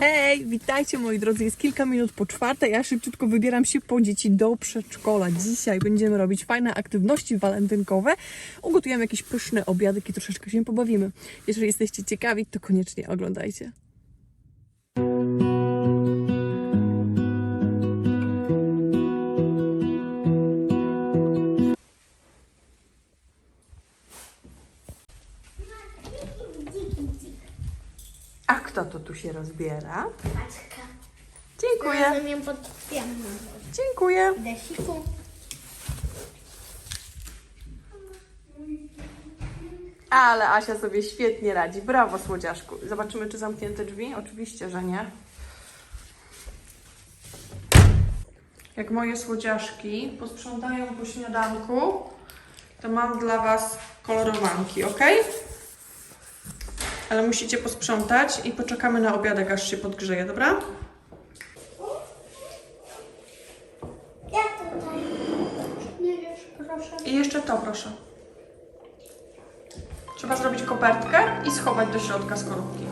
Hej, witajcie moi drodzy. Jest kilka minut po czwartej. Ja szybciutko wybieram się po dzieci do przedszkola. Dzisiaj będziemy robić fajne aktywności walentynkowe. Ugotujemy jakieś pyszne obiadek i troszeczkę się pobawimy. Jeżeli jesteście ciekawi, to koniecznie oglądajcie. A kto to tu się rozbiera? Paczka. Dziękuję. Razem ją podpiamy. Dziękuję. Desiku. Ale Asia sobie świetnie radzi. Brawo, słodziaszku. Zobaczymy, czy zamknięte drzwi. Oczywiście, że nie. Jak moje słodziaszki posprzątają po śniadanku, to mam dla Was kolorowanki, ok? Ale musicie posprzątać i poczekamy na obiadek, aż się podgrzeje, dobra? Ja tutaj. Nie wiesz, proszę. I jeszcze to, proszę. Trzeba zrobić kopertkę i schować do środka skorupki.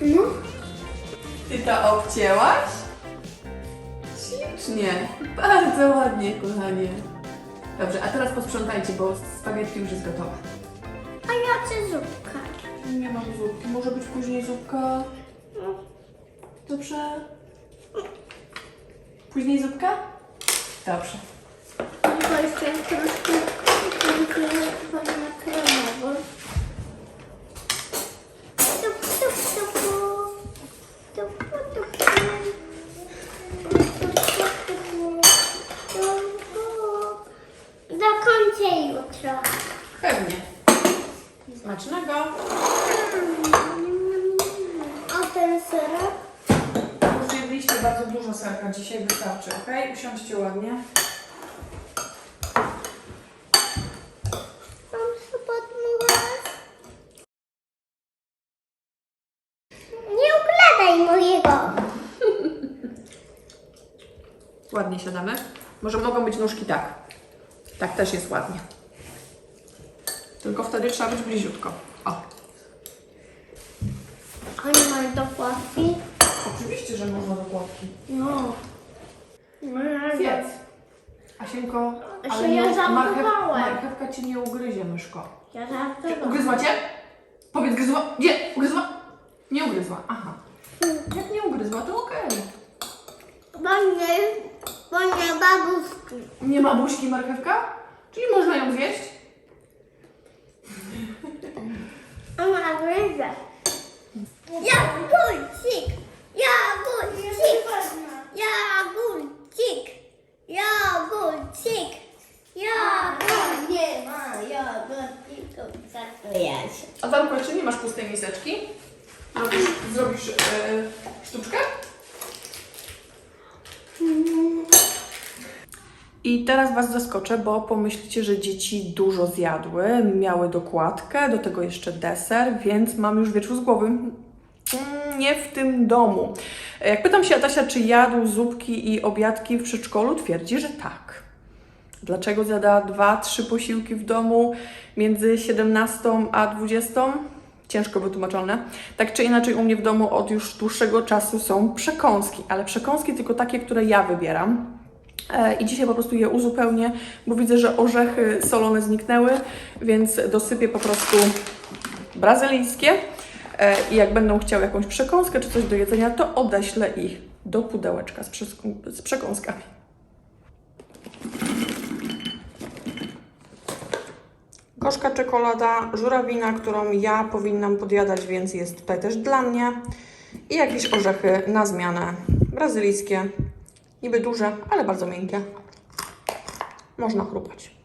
No. Ty to obcięłaś? Ślicznie. Bardzo ładnie, kochanie. Dobrze, a teraz posprzątajcie, bo spaghetti już jest gotowe. A ja chcę zupkę. Nie mam zupki. Może być później zupka? No. Dobrze. Później zupka? Dobrze. Tylko jeszcze troszkę wanna kremowo. Tup, tup, tupu. Tup, tup, tupu. Tup, tup, tupu. Tup, tup. Zakończę jutro. Pewnie. Smacznego. A ten serek? Już jedliście bardzo dużo serka. Dzisiaj wystarczy, ok? Usiądźcie ładnie. Mam podmuchać. Nie układaj mojego. Ładnie siadamy. Może mogą być nóżki tak. Tak też jest ładnie. Tylko wtedy trzeba być bliziutko. O. A nie mają dokładki? Oczywiście, że można dokładki. No. Zjedz. Asienko, ale ja nie, marchew, marchewka ci nie ugryzie, myszko. Ja żartowałam. ugryzła cię? Powiedz, gryzła? Nie, ugryzła? Nie ugryzła, aha. Jak nie ugryzła, to okej. Bo nie, nie babuszki. Nie ma buźki marchewka? Czyli można ją zjeść? Ona gryzie. Jagulcik! Jagulcik! Jagulcik! Jagulcik! Jagulcik! Nie ma jagulcików, to ja się. A tam czy nie masz pustej miseczki? Zrobisz, zrobisz e, sztuczkę? I teraz Was zaskoczę, bo pomyślicie, że dzieci dużo zjadły, miały dokładkę, do tego jeszcze deser, więc mam już wieczór z głowy. Mm, Nie w tym domu. Jak pytam się Atasia, czy jadł zupki i obiadki w przedszkolu, twierdzi, że tak. Dlaczego zjada dwa, trzy posiłki w domu między 17 a 20? Ciężko wytłumaczone. Tak czy inaczej, u mnie w domu od już dłuższego czasu są przekąski, ale przekąski tylko takie, które ja wybieram. E, I dzisiaj po prostu je uzupełnię, bo widzę, że orzechy solone zniknęły, więc dosypię po prostu brazylijskie. E, I jak będą chciały jakąś przekąskę czy coś do jedzenia, to odeślę ich do pudełeczka z, z przekąskami. Gorzka czekolada, żurawina, którą ja powinnam podjadać, więc jest tutaj też dla mnie. I jakieś orzechy na zmianę brazylijskie Niby duże, ale bardzo miękkie. Można chrupać.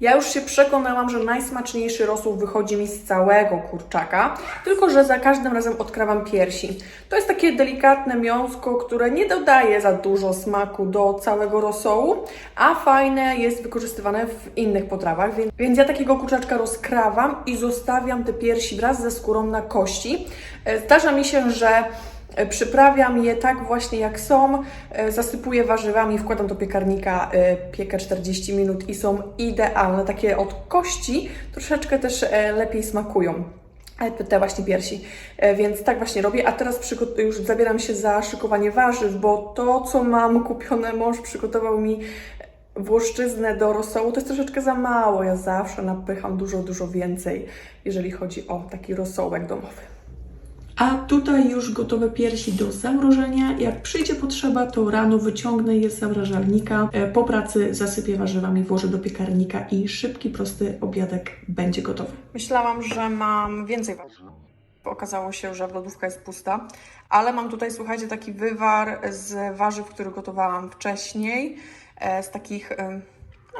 Ja już się przekonałam, że najsmaczniejszy rosół wychodzi mi z całego kurczaka, tylko że za każdym razem odkrawam piersi. To jest takie delikatne miąsko, które nie dodaje za dużo smaku do całego rosołu, a fajne jest wykorzystywane w innych potrawach, więc, ja takiego kurczaczka rozkrawam i zostawiam te piersi wraz ze skórą na kości. E, Zdarza mi się, że Przyprawiam je tak właśnie jak są, e, zasypuję warzywami, wkładam do piekarnika, e, piekę 40 minut i są idealne. Takie od kości troszeczkę też e, lepiej smakują. e, Te właśnie piersi, E, więc tak właśnie robię. A teraz już zabieram się za szykowanie warzyw, bo to, co mam kupione, mąż przygotował mi włoszczyznę do rosołu, to jest troszeczkę za mało. Ja zawsze napycham dużo, dużo więcej, jeżeli chodzi o taki rosołek domowy. A tutaj już gotowe piersi do zamrożenia. Jak przyjdzie potrzeba, to rano wyciągnę je z zamrażalnika. E, Po pracy zasypię warzywami, włożę do piekarnika i szybki, prosty obiadek będzie gotowy. Myślałam, że mam więcej warzyw. Okazało się, że lodówka jest pusta, ale mam tutaj, słuchajcie, taki wywar z warzyw, który gotowałam wcześniej, e, z takich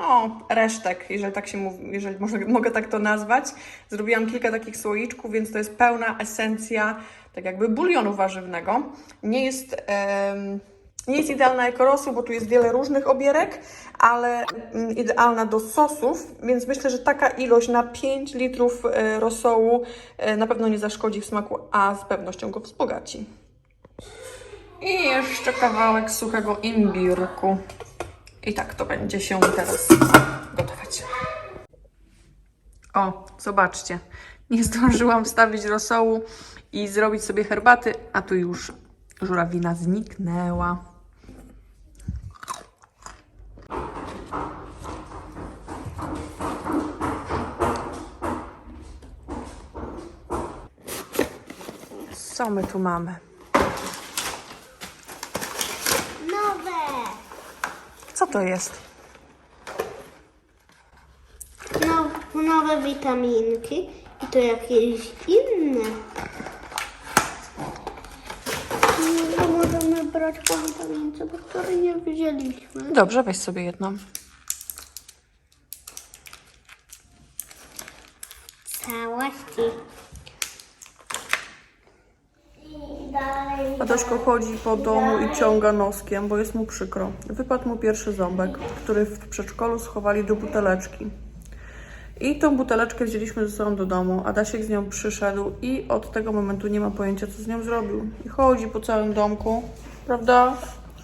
no, resztek, jeżeli tak się mówi, jeżeli można, mogę tak to nazwać. Zrobiłam kilka takich słoiczków, więc to jest pełna esencja, tak jakby bulionu warzywnego. Nie jest, nie jest idealna jako rosół, bo tu jest wiele różnych obierek, ale mm, idealna do sosów, więc myślę, że taka ilość na 5 litrów e, rosołu e, na pewno nie zaszkodzi w smaku, a z pewnością go wzbogaci. I jeszcze kawałek suchego imbirku. I tak to będzie się teraz gotować. O, zobaczcie. Nie zdążyłam wstawić rosołu i zrobić sobie herbaty, a tu już żurawina zniknęła. Co my tu mamy? Nowe. Co to jest? No, nowe witaminki i to jakieś inne. No, możemy brać po witamince, bo której nie wzięliśmy. Dobrze, weź sobie jedną. Całości. Padoszko chodzi po domu i ciąga noskiem, bo jest mu przykro. Wypadł mu pierwszy ząbek, który w przedszkolu schowali do buteleczki. I tą buteleczkę wzięliśmy ze sobą do domu. Adasiek z nią przyszedł i od tego momentu nie ma pojęcia, co z nią zrobił. I chodzi po całym domku, prawda?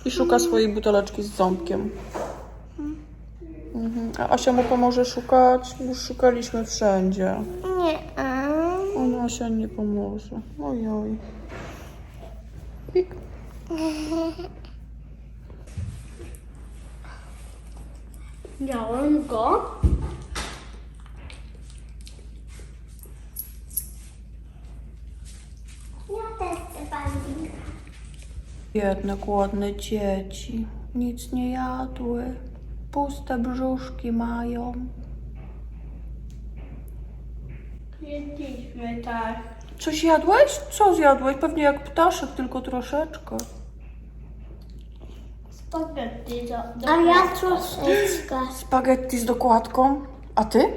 I szuka swojej buteleczki z ząbkiem. Mhm. A Asia mu pomoże szukać? Już szukaliśmy wszędzie. Nie. Ona Asia nie pomoże. Ojoj. Pik. Miałem go. Ja też chcę. Biedne, głodne dzieci. Nic nie jadły. Puste brzuszki mają. Jedliśmy tak. Coś jadłeś? Co zjadłeś? Pewnie jak ptaszek, tylko troszeczkę. Spaghetti do, do A ja troszeczkę. Spaghetti z dokładką. A ty?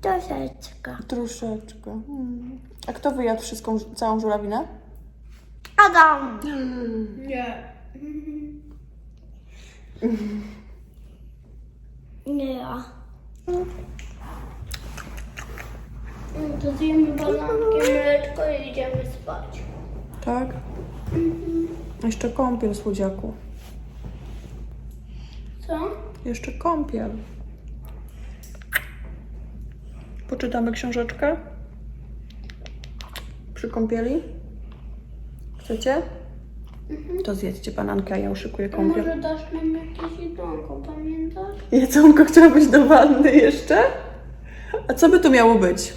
Troszeczkę. Troszeczkę. Hmm. A kto wyjadł wszystką, całą żurawinę? Adam. Nie. Nie ja. To zjemy bananki, mleczko i idziemy spać. Tak. Jeszcze kąpiel, słodziaku. Co? Jeszcze kąpiel. Poczytamy książeczkę? Przy kąpieli? Chcecie? To zjedźcie banankę, a ja uszykuję kąpiel. Może dasz nam jakieś jedzonko, pamiętasz? Jedzonko chciałabyś do wanny jeszcze? A co by to miało być?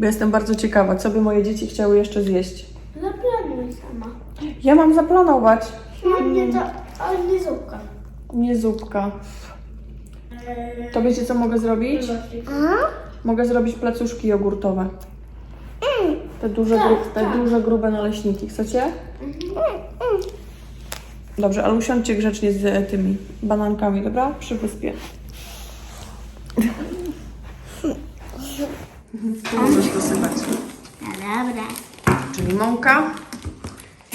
Bo jestem bardzo ciekawa, co by moje dzieci chciały jeszcze zjeść. Zaplanuj sama. Ja mam zaplanować. No nie ale nie zupka. Nie zupka. To wiecie, co mogę zrobić? Mogę zrobić placuszki jogurtowe. Te duże, gru, te duże grube naleśniki. Chcecie? Dobrze, ale usiądźcie grzecznie z tymi banankami, dobra? Przy wyspie. Tu możesz dosypać. No dobra. Czyli mąka,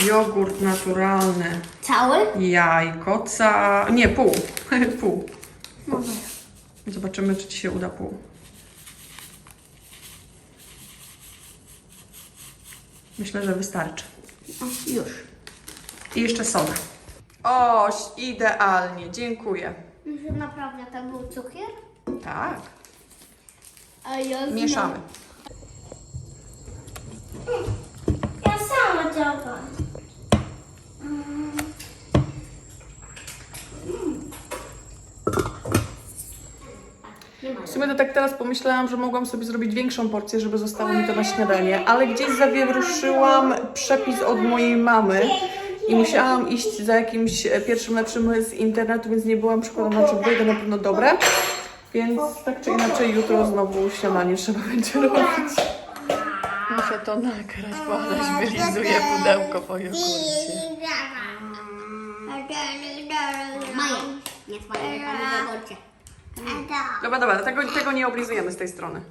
jogurt naturalny, Cały? jajko, ca... nie, pół. pół. No Zobaczymy, czy Ci się uda pół. Myślę, że wystarczy. O, już. I jeszcze soda. O, idealnie, dziękuję. Naprawdę to był cukier? Tak, A ja mieszamy. Ja sama działam. W sumie to tak teraz pomyślałam, że mogłam sobie zrobić większą porcję, żeby zostało mi to na śniadanie, ale gdzieś zawieruszyłam przepis od mojej mamy i musiałam iść za jakimś pierwszym lepszym z internetu, więc nie byłam przekonana, czy wyjdę na pewno dobre. Więc tak czy inaczej jutro znowu śniadanie trzeba będzie robić. Muszę to nagrać, bo Adaś wylizuje pudełko po jogurcie. Moje. Nie twoje, ale zobaczcie. Dobra, dobra, tego, tego nie oblizujemy z tej strony.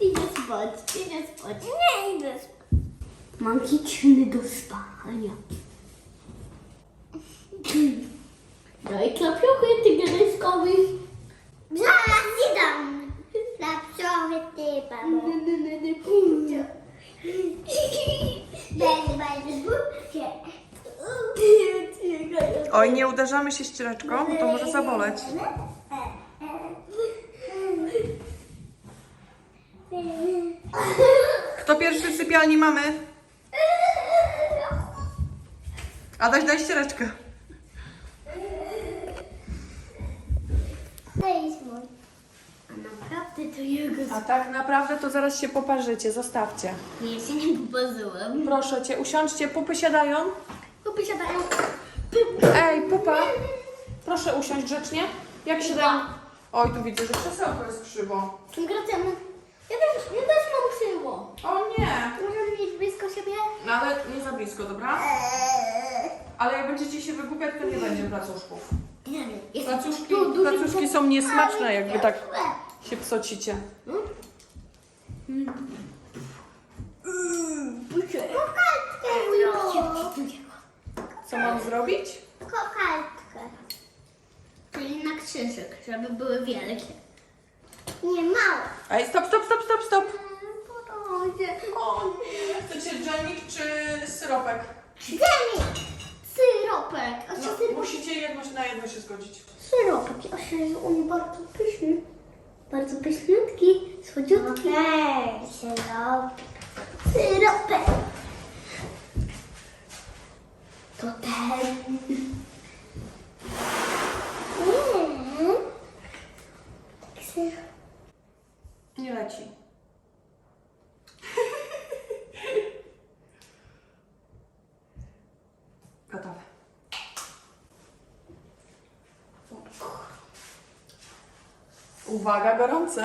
Idę spać, idę spać. Nie idę spać. Mam kiczny do spania. Daj klapiochy tygryskowych. Zaraz idę. Klapciowy typa. Będę, będę zbudkę. Oj, nie uderzamy się ściereczką, bo to może zaboleć. Kto pierwszy w sypialni mamy? Adaś, daj ściereczkę. To jest mój. A naprawdę to jego A tak naprawdę to zaraz się poparzycie, zostawcie. Nie się nie popazyłem. Proszę cię, usiądźcie, pupy siadają. Kupy siadają. Ej, pupa, proszę usiąść grzecznie. Jak siadają? Oj, tu widzę, że krzesełko jest krzywo. Gratulacje. Ja też, ja też mam krzywo. O nie, Możemy mieć blisko siebie? no ale nie za blisko, dobra? Ale jak będziecie się wygłupiać, to nie będzie placuszków. Nie wiem. Jest Placuszki, tu duży placuszki są niesmaczne, jak wy tak się psocicie. Co mam zrobić? Kokardkę. Czyli na krzyżyk, żeby były wielkie. Nie małe. Ej, stop, stop, stop, stop, stop. O nie, chcecie dżemik czy syropek? Demi! Syropek. A No, co syropek? musicie jedno, zgodzić. Syropek. A się on bardzo pyszny. Bardzo pyszniutki. Słodziutki. Okej, syropek. Syropek. To ten. Nie. Tak. Nie leci. Gotowe. Uwaga, gorące.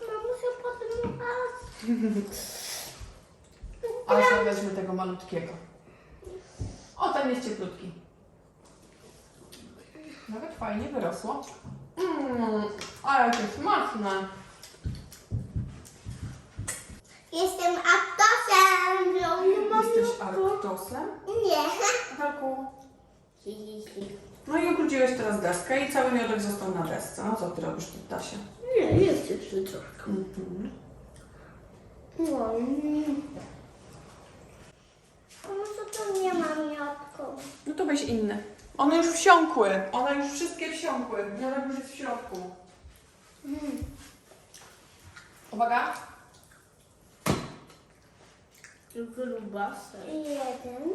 Mamo się potem Asia weźmy tego malutkiego. O, ten jest cieplutki. Nawet fajnie wyrosło. Mmm, ale jakie smaczne. Jestem aktosem. Jesteś arktosem? Nie. Walku. Hi, hi, hi. No i ubrudziłeś teraz deskę i cały miodek został na desce. No co ty robisz w tasie? Nie, jest jeszcze troszkę. Mhm. No. Może to nie ma miotką. No to weź inny. One już wsiąkły. One już wszystkie wsiąkły. Miodek już jest w środku. Uwaga. Grubasy. Jeden.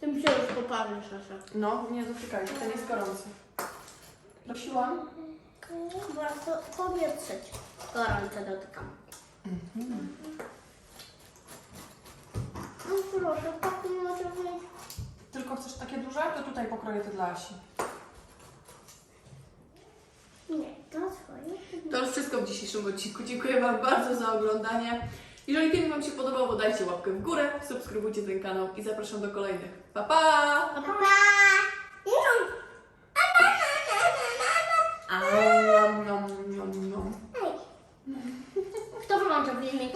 Tym się już poparzysz, Asia. No, nie dotykajcie, ten jest gorący. Prosiłam. Chyba to powietrzeć. Gorące dotykam. No proszę, tak może być. Tylko chcesz takie duże? To tutaj pokroję te dla Asi. Nie, to swoje. To wszystko w dzisiejszym odcinku. Dziękuję Wam bardzo za oglądanie. Jeżeli film Wam się podobał, to dajcie łapkę w górę, subskrybujcie ten kanał i zapraszam do kolejnych. Pa, pa! Pa, pa! A, nom, nom, nom, nom. Kto wyłączył filmik?